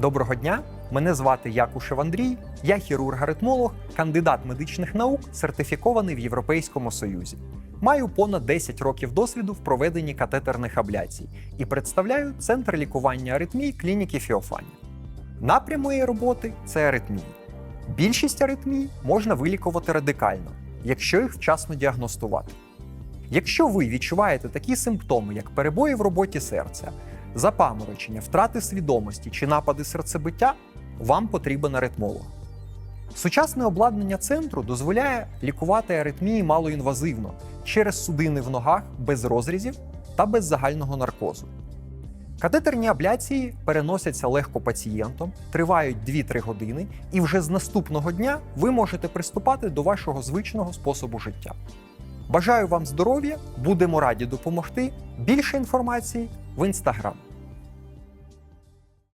Доброго дня! Мене звати Якушев Андрій, я хірург-аритмолог, кандидат медичних наук, сертифікований в Європейському Союзі. Маю понад 10 років досвіду в проведенні катетерних абляцій і представляю центр лікування аритмій клініки Фіофані. Напрям моєї роботи це аритмії. Більшість аритмій можна вилікувати радикально, якщо їх вчасно діагностувати. Якщо ви відчуваєте такі симптоми, як перебої в роботі серця, запаморочення, втрати свідомості чи напади серцебиття, вам потрібен аритмолог. Сучасне обладнання центру дозволяє лікувати аритмії малоінвазивно через судини в ногах без розрізів та без загального наркозу. Катетерні абляції переносяться легко пацієнтом, тривають 2-3 години, і вже з наступного дня ви можете приступати до вашого звичного способу життя. Бажаю вам здоров'я, будемо раді допомогти. Більше інформації в інстаграм.